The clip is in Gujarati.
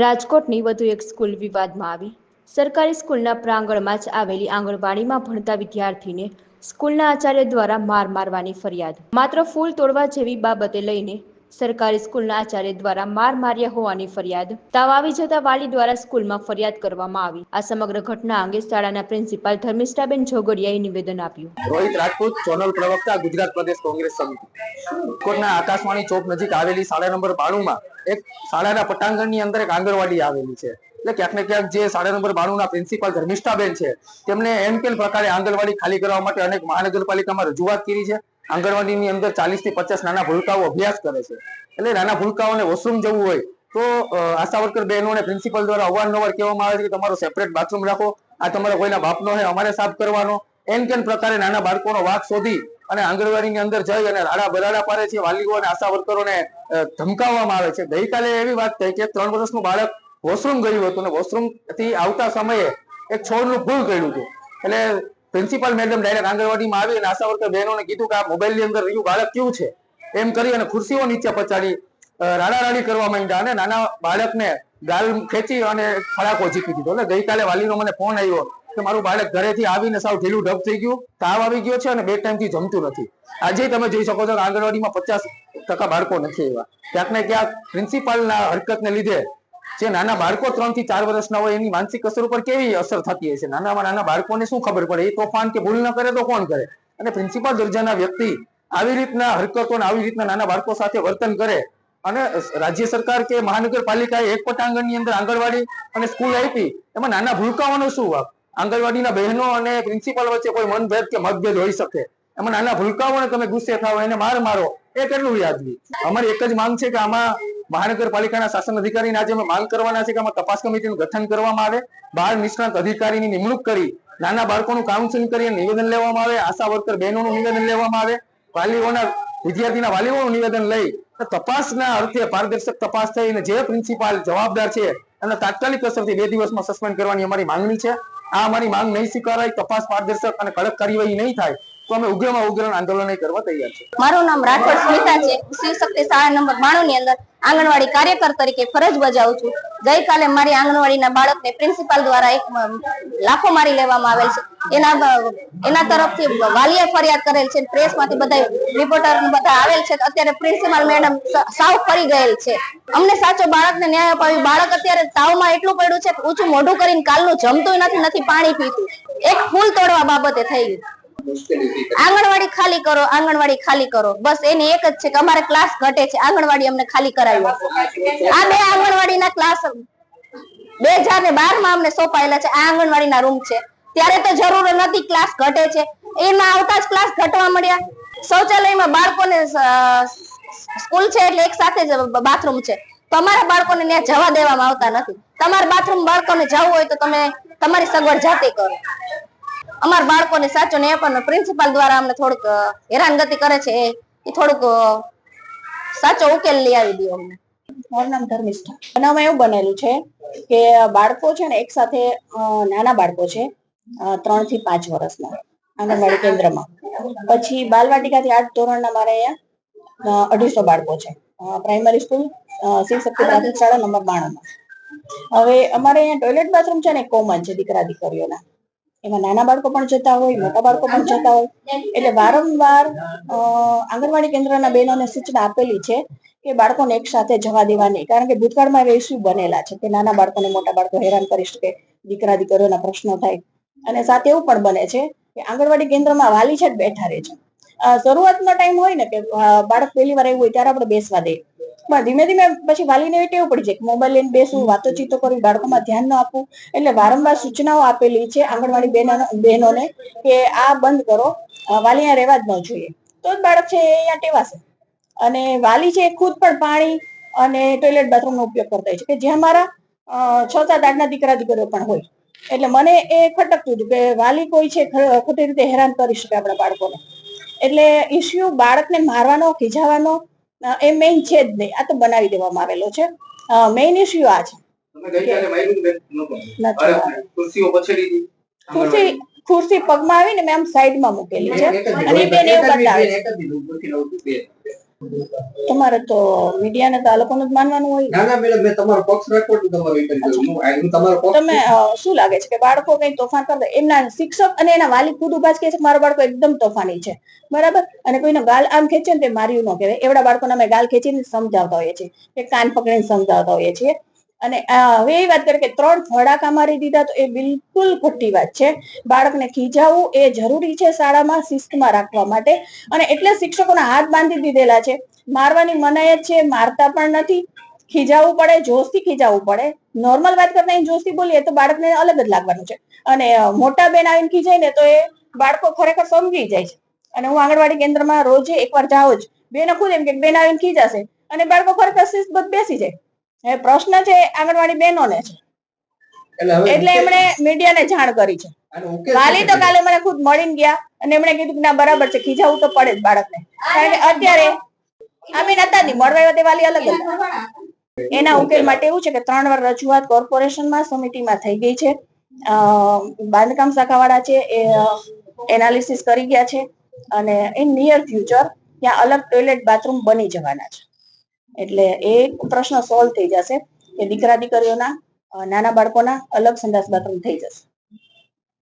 રાજકોટની વધુ એક સ્કૂલ વિવાદમાં આવી. સરકારી સ્કૂલના પ્રાંગણમાં જ આવેલી આંગણવાડીમાં ભણતા વિદ્યાર્થીને સ્કૂલના આચાર્ય દ્વારા માર મારવાની ફરિયાદ. માત્ર ફૂલ તોડવા જેવી બાબતે લઈને સરકારી સ્કૂલના આચાર્ય દ્વારા માર માર્યા હોવાની ફરિયાદ. તાવ આવી જતા વાલી દ્વારા સ્કૂલમાં ફરિયાદ કરવામાં આવી. આ સમગ્ર ઘટના અંગે શાળાના પ્રિન્સિપાલ ધર્મિષ્ઠાબેન જોગડિયાએ નિવેદન આપ્યું. રોહિત રાજપૂત ઝોનલ પ્રવક્તા, ગુજરાત પ્રદેશ કોંગ્રેસ સમિતિ. કોટના આકાશવાણી ચોક નજીક આવેલી શાળા નંબર બાણુંમાં એક શાળાના પટાંગણની અંદર એક આંગણવાડી આવેલી છે. એટલે ક્યાંક ને ક્યાંક જે શાળા નંબર બાણુના પ્રિન્સિપાલ ધર્મિષ્ઠાબેન છે, તેમને એમ કેમ પ્રકારે આંગણવાડી ખાલી કરવા માટે અનેક મહાનગરપાલિકામાં રજૂઆત કરી છે? આંગણવાડીની અંદર ચાલીસથી પચાસ નાના ભૂલકાઓ અભ્યાસ કરે છે. એટલે નાના ભૂલકાઓને વોશરૂમ જવું હોય તો આશા વર્કર બહેનોને પ્રિન્સિપલ દ્વારા અવારનવાર કહેવામાં આવે છે કે તમારો સેપરેટ બાથરૂમ રાખો. આ તમારા કોઈના બાપનો છે અમારે સાફ કરવાનો. એમ કેમ પ્રકારે નાના બાળકોનો વાક શોધી અને આંગણવાડીની અંદર જઈ અને રાડા બરાડા પાડે છે, વાલીઓ અને આશા વર્કરોને ધમકાવવામાં આવે છે. ગઈકાલે એવી વાત થઈ કે ત્રણ વર્ષનું બાળક વોશરૂમ ગયું હતું અને વોશરૂમથી આવતા સમયે એક છોડનું ભૂલ કર્યું હતું. એટલે પ્રિન્સિપાલ મેડમ ડાયરેક્ટ આંગણવાડીમાં આવી અને આશા વર્કર બહેનોને કીધું કે આ મોબાઈલની અંદર રહ્યું બાળક કેવું છે? એમ કરી અને ખુરશીઓ નીચે પચાડી રાડારાડી કરવા માંડ્યા અને નાના બાળકને ગાલ ખેંચી અને ફળાકો ઝીકી દીધો. એટલે ગઈકાલે વાલીનો મને ફોન આવ્યો કે મારું બાળક ઘરેથી આવીને સાવ ઢીલું ઢબ થઈ ગયું, તાવ આવી ગયો છે અને બે ટાઈમથી જમતું નથી. આજે તમે જોઈ શકો છો કે આંગણવાડીમાં પચાસ ટકા બાળકો નથી આવ્યા. ક્યાંક ને ક્યાંક પ્રિન્સિપાલના હરકતને લીધે જે નાના બાળકો ત્રણથી ચાર વર્ષના હોય એની માનસિક અસર ઉપર કેવી અસર થતી હશે નાનામાં નાના બાળકોને શું ખબર પડે? એ તોફાન કે ભૂલ ન કરે તો કોણ કરે? અને પ્રિન્સિપાલ દરજાના વ્યક્તિ આવી રીતના હરકતો આવી રીતના નાના બાળકો સાથે વર્તન કરે અને રાજ્ય સરકાર કે મહાનગરપાલિકાએ એક પટાંગણની અંદર આંગણવાડી અને સ્કૂલ આપી, એમાં નાના ભૂલકાઓનો શું વાક આંગણવાડીના બહેનો અને પ્રિન્સિપાલ વચ્ચે કોઈ મનભેદ કે મતભેદ હોઈ શકે. એમાં નાના ભૂલકાઓને તમે ગુસ્સે થાવ, એને માર મારો, એ કેટલું વ્યાજબી? અમારી એક જ માંગ છે કે આમાં મહાનગરપાલિકાના શાસન અધિકારીને આજે અમે માંગ કરવાના છે કે આમાં તપાસ કમિટીનું ગઠન કરવામાં આવે. બાળ નિષ્ણાંત અધિકારીની નિમણૂક કરી નાના બાળકોનું કાઉન્સિલિંગ કરી નિવેદન લેવામાં આવે. આશા વર્કર બહેનોનું નિવેદન લેવામાં આવે. વાલીઓના વિદ્યાર્થીના વાલીઓનું નિવેદન લઈ તપાસના અર્થે પારદર્શક તપાસ થઈ અને જે પ્રિન્સિપાલ જવાબદાર છે અને તાત્કાલિક અસરથી બે દિવસમાં સસ્પેન્ડ કરવાની અમારી માંગણી છે. આ અમારી માંગ નહીં સ્વીકારાય. તપાસ પારદર્શક અને કડક કાર્યવાહી નહીં થાય. તો અમે ઉગ્રમાં ઉગ્ર આંદોલન કરવા તૈયાર છે મારું નામ રાઠોડ સ્મિતા છે. શિવશક્તિ શાળા નંબર બાણું ની અંદર આંગણવાડી કાર્યકર તરીકે ફરજ બજાવું છું. ગઈકાલે મારી આંગણવાડીના બાળકને પ્રિન્સિપાલ દ્વારા એક લાફો મારી લેવામાં આવેલ છે. એના એના તરફથી વાલીએ ફરિયાદ કરેલ છે. પ્રેસમાંથી બધા રિપોર્ટર બધા આવેલ છે. અત્યારે પ્રિન્સિપાલ મેડમ સાવ ફરી ગયેલ છે. અમને સાચો બાળકને ન્યાય અપાવી બાળક અત્યારે તાવમાં એટલું પડ્યું છે ઊંચું મોઢું કરીને કાલનું જમતું નથી નથી પાણી પીતું. એક ફૂલ તોડવા બાબતે થઈ ગયું. આંગણવાડી ખાલી કરો, આંગણવાડી ખાલી કરો. બસ એની એક જ છે કે અમારે ક્લાસ ઘટે છે. આંગણવાડી અમને ખાલી કરાવી આ બે આંગણવાડીના ક્લાસ બે હજાર ને બારમાં અમને સોંપાયેલા છે. આ આંગણવાડીના રૂમ છે. ત્યારે તો જરૂર નથી ક્લાસ ઘટે છે. એમાં આવતા જ ક્લાસ ઘટવા મળ્યા. શૌચાલયમાં બાળકોને સ્કૂલ છે એટલે એક સાથે જ બાથરૂમ છે. તો અમારા બાળકોને ત્યાં જવા દેવામાં આવતા નથી. તમારા બાથરૂમ બાળકોને જવું હોય તો તમે તમારી સગવડ જાતે કરો. અમારા બાળકોને સાચો ને પણ પ્રિન્સિપાલ દ્વારા અમને થોડુંક હેરાનગતિ કરે છે એ. થોડુંક સાચો ઉકેલ લઈ આવી દો અમને. મારું નામ ધર્મિષ્ઠા. એવું બનેલું છે કે બાળકો છે ને એક સાથે નાના બાળકો છે ત્રણ પાંચ વર્ષના, આંગણવાડી કેન્દ્રમાં. પછી બાલવાટિકાથી આઠ ધોરણના મારે અહીંયા અઢીસો બાળકો છે. પ્રાઇમરી સ્કૂલ શિવશક્તિ પ્રાથમિક શાળા નંબર બાણુંમાં. હવે અમારે અહીંયા ટોયલેટ બાથરૂમ છે ને કોમન છે દીકરા દીકરીઓના. એમાં નાના બાળકો પણ જતા હોય, મોટા બાળકો પણ જતા હોય. એટલે વારંવાર આંગણવાડી કેન્દ્રના બહેનોને સૂચના આપેલી છે કે બાળકોને એક સાથે જવા દેવા નહીં. કારણ કે ભૂતકાળમાં એવા ઇસ્યુ બનેલા છે કે નાના બાળકોને મોટા બાળકો હેરાન કરી શકે, દીકરા, દીકરીઓના પ્રશ્નો થાય. અને સાથે એવું પણ બને છે કે આંગણવાડી કેન્દ્રમાં વાલી છે જ બેઠા રહે છે. શરૂઆતનો ટાઈમ હોય ને કે બાળક પહેલી વાર એવું હોય ત્યારે આપણે બેસવા દે પણ ધીમે ધીમે પછી વાલીને એવી ટેવ પડી જાય કે મોબાઈલ લઈને બેસવું વાતોચીતો કરવી બાળકોમાં ધ્યાન ન આપવું એટલે વારંવાર સૂચનાઓ આપેલી છે આંગણવાડી બહેનો બહેનોને કે આ બંધ કરો વાલી અહીંયા રહેવા જ ન જોઈએ. તો જ બાળક છે એ અહીંયા ટેવાશે. અને વાલી છે એ ખુદ પણ પાણી અને ટોયલેટ બાથરૂમનો ઉપયોગ કરતા હોય છે. કે જ્યાં મારા છ સાત આઠના દીકરા દીકરીઓ પણ હોય. એટલે મને એ ખટકતું હતું કે વાલી કોઈ છે ખોટી રીતે હેરાન કરી શકે આપણા બાળકોને. એટલે ઇસ્યુ બાળકને મારવાનો ખીજાવાનો એ મેઇન છે જ નહીં. આ તો બનાવી દેવામાં આવેલો છે. મેઇન ઇસ્યુ આ છે. ખુરશી ખુરશી પગમાં આવીને મેં આમ સાઈડમાં મૂકેલી છે. અને બેન એવું બતાવે તમારે તો મીડિયાને તો આ લોકોનું જ માનવાનું હોય. ના ના મેડમ મેં તમારો પક્ષ રાખો તો તમારો ઇન્ટરવ્યુ હું હું તમારો પક્ષ તમે શું લાગે છે કે બાળકો કઈ તોફાન કરતા? એમના શિક્ષક અને એના વાલી ખુદ ઊભા જ કહે છે મારો બાળકો એકદમ તોફાની છે. બરાબર? અને કોઈનો ગાલ આમ ખેંચે ને તે માર્યું ન કહેવાય. એવડા બાળકોને અમે ગાલ ખેંચીને સમજાવતા હોઈએ છીએ કે કાન પકડીને સમજાવતા હોઈએ છીએ. અને હવે એ વાત કરીએ કે ત્રણ ફડાકા મારી દીધા તો એ બિલકુલ ખોટી વાત છે. બાળકને ખીજાવવું એ જરૂરી છે શાળામાં શિસ્તમાં રાખવા માટે. અને એટલે શિક્ષકોના હાથ બાંધી દીધેલા છે. મારવાની મનાય જ છે, મારતા પણ નથી. ખીજાવવું પડે, જોશથી ખીજાવવું પડે. નોર્મલ વાત કરતા જોશથી બોલીએ તો બાળકને અલગ જ લાગવાનું છે. અને મોટા બેન આવીને ખીજાય ને તો એ બાળકો ખરેખર સમજી જાય છે. અને હું આંગણવાડી કેન્દ્રમાં રોજે એકવાર જાઉં જ. બેન ખુદ એમ કે બેન આવીને ખીજાશે. અને બાળકો ખરેખર શિસ્તબદ્ધ બેસી જાય. હવે પ્રશ્ન છે આંગણવાડી બહેનોને છે. એટલે એમણે મીડિયાને જાણ કરી છે. વાલી તો કાલે મને ખુદ મળીને ગયા અને એમણે કીધું કે ના બરાબર છે ખીજાવું તો પડે જ બાળકને. કારણ કે અત્યારે આમી નતા નહીં મળવા આવ્યા તે વાલી અલગ એના ઉકેલ માટે એવું છે કે ત્રણ વાર રજૂઆત કોર્પોરેશનમાં સમિતિમાં થઈ ગઈ છે. બાંધકામ શાખાવાળા છે એ એનાલિસિસ કરી ગયા છે. અને ઇન નિયર ફ્યુચર ત્યાં અલગ ટોયલેટ બાથરૂમ બની જવાના છે. એટલે એ પ્રશ્ન સોલ્વ થઈ જશે કે દીકરા દીકરીઓના નાના બાળકોના અલગ સંડાસ બાથરૂમ થઈ જશે.